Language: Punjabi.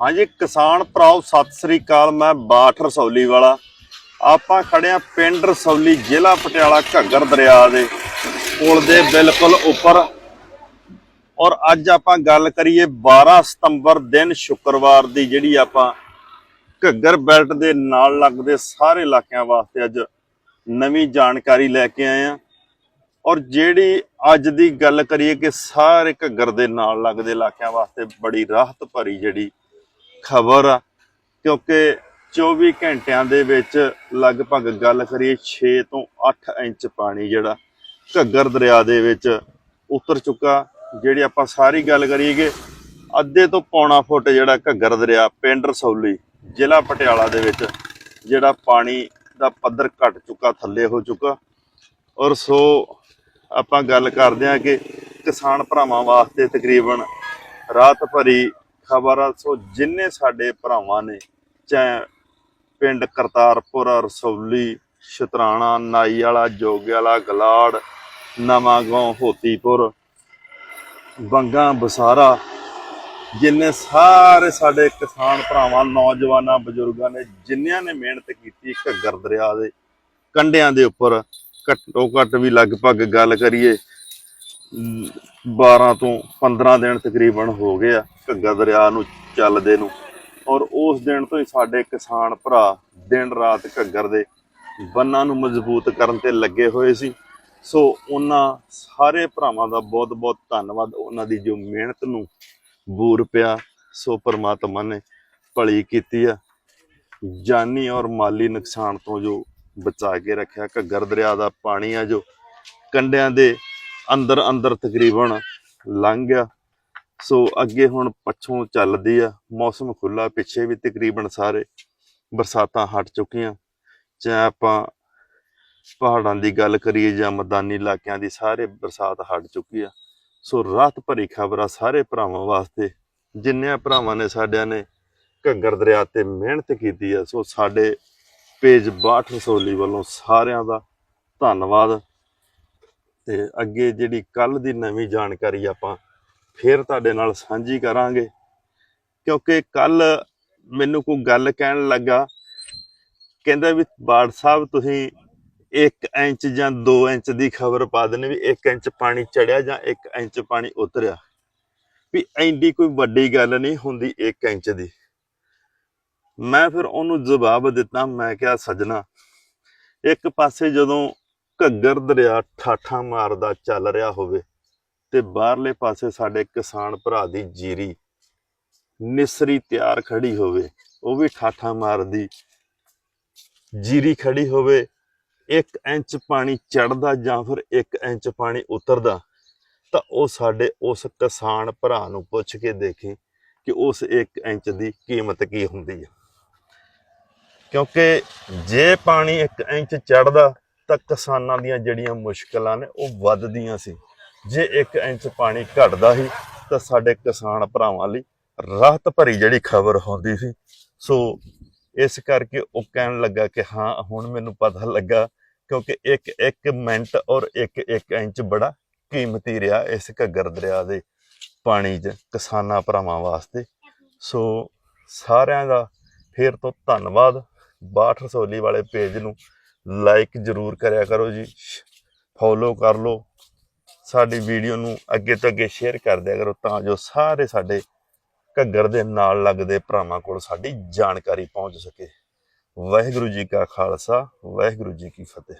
ਹਾਂਜੀ, ਕਿਸਾਨ ਭਰਾਓ, ਸਤਿ ਸ੍ਰੀ ਅਕਾਲ, ਮੈਂ ਬਾਠ ਰਸੌਲੀ ਵਾਲਾ। ਆਪਾਂ ਖੜੇ ਆ ਪਿੰਡ ਰਸੌਲੀ, ਜ਼ਿਲ੍ਹਾ ਪਟਿਆਲਾ, ਘੱਗਰ ਦਰਿਆ ਦੇ ਪੁਲ ਦੇ ਬਿਲਕੁਲ ਉੱਪਰ। ਔਰ ਅੱਜ ਆਪਾਂ ਗੱਲ ਕਰੀਏ 12 ਸਤੰਬਰ ਦਿਨ ਸ਼ੁੱਕਰਵਾਰ ਦੀ, ਜਿਹੜੀ ਆਪਾਂ ਘੱਗਰ ਬੈਲਟ ਦੇ ਨਾਲ ਲੱਗਦੇ ਸਾਰੇ ਇਲਾਕਿਆਂ ਵਾਸਤੇ ਅੱਜ ਨਵੀਂ ਜਾਣਕਾਰੀ ਲੈ ਕੇ ਆਏ ਆ ਔਰ ਜਿਹੜੀ ਅੱਜ ਦੀ ਗੱਲ ਕਰੀਏ ਕਿ ਸਾਰੇ ਘੱਗਰ ਦੇ ਨਾਲ ਲੱਗਦੇ ਇਲਾਕਿਆਂ ਵਾਸਤੇ ਬੜੀ ਰਾਹਤ ਭਰੀ ਜਿਹੜੀ ਖਬਰ ਆ, ਕਿਉਂਕਿ 24 ਘੰਟਿਆਂ ਦੇ ਵਿੱਚ ਲਗਭਗ ਗੱਲ ਕਰੀਏ 6 ਤੋਂ 8 ਇੰਚ ਪਾਣੀ ਜਿਹੜਾ ਘੱਗਰ ਦਰਿਆ ਦੇ ਵਿੱਚ ਉਤਰ ਚੁੱਕਾ। ਜਿਹੜੀ ਆਪਾਂ ਸਾਰੀ ਗੱਲ ਕਰੀਏ ਕਿ ਅੱਧੇ ਤੋਂ ਪੌਣਾ ਫੁੱਟ ਜਿਹੜਾ ਘੱਗਰ ਦਰਿਆ ਪਿੰਡ ਰਸੌਲੀ, ਜ਼ਿਲ੍ਹਾ ਪਟਿਆਲਾ ਦੇ ਵਿੱਚ ਜਿਹੜਾ ਪਾਣੀ ਦਾ ਪੱਧਰ ਘਟ ਚੁੱਕਾ, ਥੱਲੇ ਹੋ ਚੁੱਕਾ। ਔਰ ਸੋ ਆਪਾਂ ਗੱਲ ਕਰਦੇ ਹਾਂ ਕਿ ਕਿਸਾਨ ਭਰਾਵਾਂ ਵਾਸਤੇ ਤਕਰੀਬਨ ਰਾਤ ਭਰੀ ਖਬਰ ਆ, ਸੋ ਜਿੰਨੇ ਸਾਡੇ ਭਰਾਵਾਂ ਨੇ, ਚਾਹੇ ਪਿੰਡ ਕਰਤਾਰਪੁਰ, ਰਸੌਲੀ, ਸ਼ਤਰਾਣਾ ਨਾਈ ਵਾਲਾ ਜੋਗੇ ਵਾਲਾ ਗਲਾੜ, ਨਵਾਂ ਗਾਉਂ, ਹੋਤੀਪੁਰ, ਬੰਗਾ, ਬਸਾਰਾ, ਜਿੰਨੇ ਸਾਰੇ ਸਾਡੇ ਕਿਸਾਨ ਭਰਾਵਾਂ, ਨੌਜਵਾਨਾਂ, ਬਜ਼ੁਰਗਾਂ ਨੇ, ਜਿੰਨਿਆਂ ਨੇ ਮਿਹਨਤ ਕੀਤੀ ਘੱਗਰ ਦਰਿਆ ਦੇ ਕੰਢਿਆਂ ਦੇ ਉੱਪਰ ਘੱਟੋ ਘੱਟ ਵੀ ਲਗਭਗ ਗੱਲ ਕਰੀਏ 12 ਤੋਂ 15 ਦਿਨ ਤਕਰੀਬਨ ਹੋ ਗਏ ਆ ਘੱਗਰ ਦਰਿਆ ਨੂੰ ਚੱਲਦੇ ਨੂੰ। ਔਰ ਉਸ ਦਿਨ ਤੋਂ ਹੀ ਸਾਡੇ ਕਿਸਾਨ ਭਰਾ ਦਿਨ ਰਾਤ ਘੱਗਰ ਦੇ ਬੰਨਾਂ ਨੂੰ ਮਜ਼ਬੂਤ ਕਰਨ ਤੇ ਲੱਗੇ ਹੋਏ ਸੀ। ਸੋ ਉਹਨਾਂ ਸਾਰੇ ਭਰਾਵਾਂ ਦਾ ਬਹੁਤ ਬਹੁਤ ਧੰਨਵਾਦ। ਉਹਨਾਂ ਦੀ ਜੋ ਮਿਹਨਤ ਨੂੰ ਬੂਰ ਪਿਆ, ਸੋ ਪਰਮਾਤਮਾ ਨੇ ਭਲੀ ਕੀਤੀ ਆ। ਜਾਨੀ ਔਰ ਮਾਲੀ ਨੁਕਸਾਨ ਤੋਂ ਜੋ ਬਚਾ ਕੇ ਰੱਖਿਆ। ਘੱਗਰ ਦਰਿਆ ਦਾ ਪਾਣੀ ਆ ਜੋ ਕੰਡਿਆਂ ਦੇ ਅੰਦਰ ਅੰਦਰ ਤਕਰੀਬਨ ਲੰਘ ਗਿਆ। ਸੋ ਅੱਗੇ ਹੁਣ ਪੱਛੋਂ ਚੱਲਦੀ ਆ। ਮੌਸਮ ਖੁੱਲਾ ਪਿੱਛੇ ਵੀ ਤਕਰੀਬਨ ਸਾਰੇ ਬਰਸਾਤਾਂ ਹਟ ਚੁੱਕੀਆਂ। ਚਾਹੇ ਆਪਾਂ ਪਹਾੜਾਂ ਦੀ ਗੱਲ ਕਰੀਏ ਜਾਂ ਮੈਦਾਨੀ ਇਲਾਕਿਆਂ ਦੀ, ਸਾਰੇ ਬਰਸਾਤ ਹਟ ਚੁੱਕੀ ਆ। ਸੋ ਰਾਤ ਭਰੀ ਖਬਰ ਆ ਸਾਰੇ ਭਰਾਵਾਂ ਵਾਸਤੇ। ਜਿੰਨੇ ਭਰਾਵਾਂ ਨੇ ਸਾਡਿਆਂ ਨੇ ਘੱਗਰ ਦਰਿਆ ਤੇ ਮਿਹਨਤ ਕੀਤੀ ਆ, ਸੋ ਸਾਡੇ ਪੇਜ ਬਾਠ ਰਸੋਲੀ ਵੱਲੋਂ ਸਾਰਿਆਂ ਦਾ ਧੰਨਵਾਦ। ਤੇ ਅੱਗੇ ਜਿਹੜੀ ਕੱਲ ਦੀ ਨਵੀਂ ਜਾਣਕਾਰੀ ਆਪਾਂ ਫੇਰ ਤੁਹਾਡੇ ਨਾਲ ਸਾਂਝੀ ਕਰਾਂਗੇ। ਕਿਉਂਕਿ ਕੱਲ ਮੈਨੂੰ ਕੋਈ ਗੱਲ ਕਹਿਣ ਲੱਗਾ, ਕਹਿੰਦਾ ਵੀ ਬਾੜ ਸਾਹਿਬ ਤੁਸੀਂ 1 ਇੰਚ ਜਾਂ 2 ਇੰਚ ਦੀ ਖਬਰ ਪਾ ਦਿੰਦੇ ਵੀ 1 ਇੰਚ ਪਾਣੀ ਚੜਿਆ ਜਾਂ 1 ਇੰਚ ਪਾਣੀ ਉਤਰਿਆ। ਵੀ ਐਂਡੀ ਕੋਈ ਵੱਡੀ ਗੱਲ ਨਹੀਂ ਹੁੰਦੀ 1 ਇੰਚ ਦੀ। ਮੈਂ ਫਿਰ ਉਹਨੂੰ ਜਵਾਬ ਦਿੱਤਾ, ਮੈਂ ਕਿਹਾ, ਸਜਣਾ, ਇੱਕ ਪਾਸੇ ਜਦੋਂ ਘੱਗਰ ਦਰਿਆ ਠਾਠਾਂ ਮਾਰਦਾ ਚੱਲ ਰਿਹਾ ਹੋਵੇ ਤੇ ਬਾਹਰਲੇ ਪਾਸੇ ਸਾਡੇ ਕਿਸਾਨ ਭਰਾ ਦੀ ਜੀਰੀ ਨਿਸਰੀ ਤਿਆਰ ਖੜੀ ਹੋਵੇ, ਉਹ ਵੀ ਠਾਠਾਂ ਮਾਰਦੀ ਜੀਰੀ ਖੜੀ ਹੋਵੇ 1 ਇੰਚ ਪਾਣੀ ਚੜਦਾ ਜਾਂ ਫਿਰ 1 ਇੰਚ ਪਾਣੀ ਉਤਰਦਾ, ਤਾਂ ਉਹ ਸਾਡੇ ਉਸ ਕਿਸਾਨ ਭਰਾ ਨੂੰ ਪੁੱਛ ਕੇ ਦੇਖੀ ਕਿ ਉਸ 1 ਇੰਚ ਦੀ ਕੀਮਤ ਕੀ ਹੁੰਦੀ ਹੈ ਕਿਉਂਕਿ ਜੇ ਪਾਣੀ 1 ਇੰਚ ਚੜਦਾ ਤਾਂ ਕਿਸਾਨਾਂ ਦੀਆਂ ਜਿਹੜੀਆਂ ਮੁਸ਼ਕਲਾਂ ਨੇ ਉਹ ਵੱਧਦੀਆਂ ਸੀ। ਜੇ 1 ਇੰਚ ਪਾਣੀ ਘਟਦਾ ਸੀ ਤਾਂ ਸਾਡੇ ਕਿਸਾਨ ਭਰਾਵਾਂ ਲਈ ਰਾਹਤ ਭਰੀ ਜਿਹੜੀ ਖਬਰ ਹੁੰਦੀ ਸੀ। ਸੋ ਇਸ ਕਰਕੇ ਉਹ ਕਹਿਣ ਲੱਗਾ ਕਿ ਹਾਂ, ਹੁਣ ਮੈਨੂੰ ਪਤਾ ਲੱਗਾ ਕਿਉਂਕਿ ਇੱਕ ਇੱਕ ਮਿੰਟ ਔਰ ਇੱਕ ਇੱਕ ਇੰਚ ਬੜਾ ਕੀਮਤੀ ਰਿਹਾ ਇਸ ਘੱਗਰ ਦਰਿਆ ਦੇ ਪਾਣੀ 'ਚ ਕਿਸਾਨਾਂ ਭਰਾਵਾਂ ਵਾਸਤੇ। ਸੋ ਸਾਰਿਆਂ ਦਾ ਫੇਰ ਤੋਂ ਧੰਨਵਾਦ। ਬਾਠ ਰਸੋਲੀ ਵਾਲੇ ਪੇਜ ਨੂੰ ਲਾਈਕ ਜਰੂਰ ਕਰਿਆ ਕਰੋ ਜੀ। ਫੋਲੋ ਕਰ ਲਓ। ਸਾਡੀ ਵੀਡੀਓ ਨੂੰ ਅੱਗੇ ਤੋਂ ਅੱਗੇ ਸ਼ੇਅਰ ਕਰ ਦਿਆ ਕਰੋ ਤਾਂ ਜੋ ਸਾਰੇ ਸਾਡੇ ਘੱਗਰ ਦੇ ਨਾਲ ਲੱਗਦੇ ਭਰਾਵਾਂ ਕੋਲ ਸਾਡੀ ਜਾਣਕਾਰੀ ਪਹੁੰਚ ਸਕੇ। ਵਾਹਿਗੁਰੂ ਜੀ ਕਾ ਖਾਲਸਾ, ਵਾਹਿਗੁਰੂ ਜੀ ਕੀ ਫਤਿਹ।